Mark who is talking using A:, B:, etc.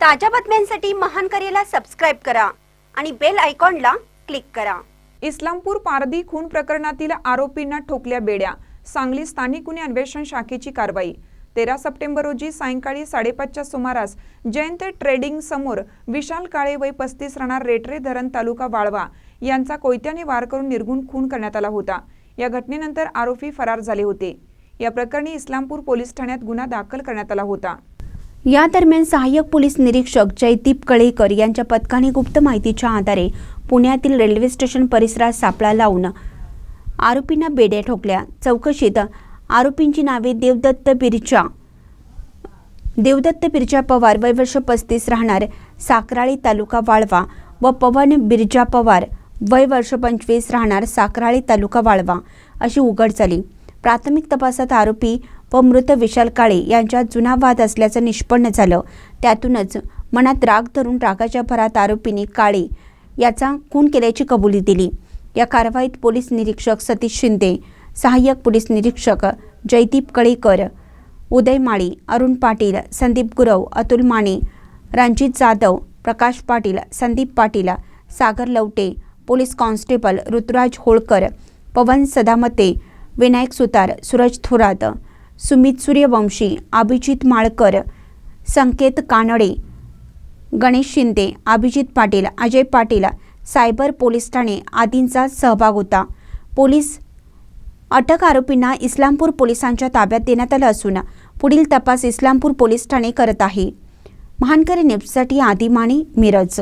A: ताज्या बातम्यांसाठी महान करेला सबस्क्राईब करा आणि बेल आयकॉनला क्लिक करा.
B: इस्लामपूर पारधी खून प्रकरणातील आरोपींना ठोकल्या बेड्या. सांगली स्थानिक गुन्हे अन्वेषण शाखेची कारवाई. तेरा सप्टेंबर रोजी सायंकाळी साडेपाचच्या सुमारास जयंत ट्रेडिंग समोर विशाल काळे वय पस्तीस राहणार रेटरे धरण तालुका वाळवा यांचा कोयत्याने वार करून निर्गुण खून करण्यात आला होता. या घटनेनंतर आरोपी फरार झाले होते. या प्रकरणी इस्लामपूर पोलीस ठाण्यात गुन्हा दाखल करण्यात आला होता.
A: या दरम्यान सहाय्यक पोलीस निरीक्षक जयदीप कळेकर यांच्या पथकाने गुप्त माहितीच्या आधारे पुण्यातील रेल्वे स्टेशन परिसरात सापळा लावून आरोपींना बेड्या ठोकल्या. चौकशीत आरोपींची नावे देवदत्त बिरचा देवदत्त बिरजा पवार वय वर्ष पस्तीस राहणार साकराळी तालुका वाळवा व पवन बिरजा पवार वय वर्ष पंचवीस राहणार साकराळी तालुका वाळवा अशी उघड झाली. प्राथमिक तपासात आरोपी व मृत विशाल काळे यांच्यात जुना वाद असल्याचं निष्पन्न झालं. त्यातूनच मनात राग धरून रागाच्या भरात आरोपींनी काळे याचा खून केल्याची कबुली दिली. या कारवाईत पोलीस निरीक्षक सतीश शिंदे सहाय्यक पोलीस निरीक्षक Jaydeep Kalekar Uday Mali Arun Patil Sandeep Gurav Atul Mane Ranjit Jadhav Prakash Patil Sandeep Patil Sagar Lavate police constable Ruturaj Holkar Pawan Sadamate Vinayak Sutar Suraj Thorat Sumit Suryavanshi Abhijit Malkar Sanket Kanade Ganesh Shinde Abhijit Patil Ajay Patil cyber police Thane आदींचा सहभाग होता. Police अटक आरोपींना इस्लामपूर पोलिसांच्या ताब्यात देण्यात आलं असून पुढील तपास इस्लामपूर पोलीस ठाणे करत आहे. महानकरी न्यूजसाठी आदिमाने मिरज.